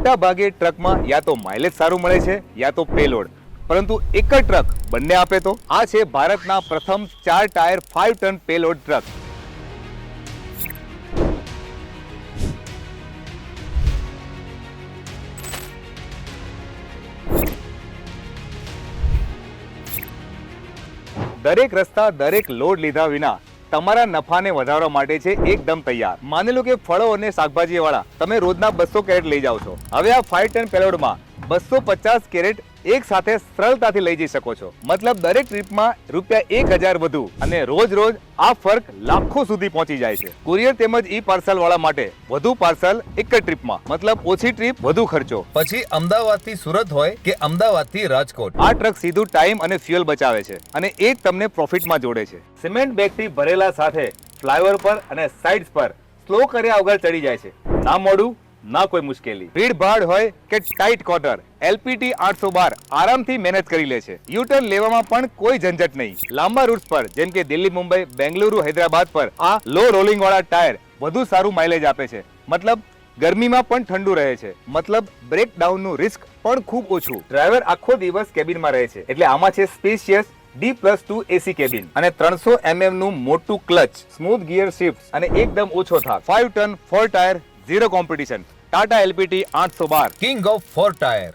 મોટા ભાગે ટ્રકમાં યા તો માઇલેજ સારું મળે છે, યા તો પેલોડ પરંતુ એક જ ટ્રક બંને આપે તો? આ છે ભારતના પ્રથમ ચાર tyre five ton payload truck. દરેક રસ્તા, દરેક લોડ લીધા વિના તમારા નફાને વધારવા માટે છે એકદમ તૈયાર. માની લો કે ફળો અને શાકભાજી વાળા તમે રોજના બસો કેરેટ લઈ જાઓ છો. હવે આ ફાઈવ ટન પેલોડમાં બસો પચાસ કેરેટ એક સાથે સરળતાથી લઈ જઈ શકો છો. મતલબ દરેક ટ્રીપમાં રૂપિયા એક હજાર વધુ અને રોજ રોજ આ ફર્ક લાખો સુધી પહોંચી જાય છે. કુરિયર તેમજ ઈ પાર્સલ વાળા માટે વધુ પાર્સલ એક જ ટ્રીપમાં. મતલબ ઓછી ટ્રીપ વધુ ખર્ચો. પછી અમદાવાદથી સુરત હોય કે અમદાવાદથી રાજકોટ. આ ટ્રક સીધું ટાઈમ અને ફ્યુઅલ બચાવે છે અને એ જ તમને પ્રોફિટમાં જોડે છે. સિમેન્ટ બેગથી ભરેલા સાથે ફ્લાયઓવર પર અને સાઇડ્સ પર સ્લો કર્યા વગર ચડી જાય છે. ના મોડું ના કોઈ મુશ્કેલી. ભીડ ભાડ હોય કે ટાઈટ કોર્ટર એલપીટી આઠસો બાર આરામથી મેનેજ કરી લે છે. યુટર્ન લેવામાં પણ કોઈ ઝંઝટ નહીં. લાંબા રૂટ્સ પર, જેમ કે દિલ્હી, મુંબઈ, બેંગલુરુ, હૈદરાબાદ પર, આ લો રોલિંગ વાળા ટાયર વધુ સારું માઇલેજ આપે છે. મતલબ, ગરમીમાં પણ ઠંડુ રહે છે. મતલબ બ્રેકનું રિસ્ક પણ ખૂબ ઓછું. ડ્રાઈવર આખો દિવસ કેબિનમાં રહે છે. એટલે આમાં છે spacious D plus two AC cabin અને ત્રણસો એમએમનું મોટું ક્લચ સ્મૂથ ગિયર શિફ્ટ અને એકદમ ઓછો થાક. Five ton four tyre zero competition. Tata LPT આઠસો બાર. King of four tyre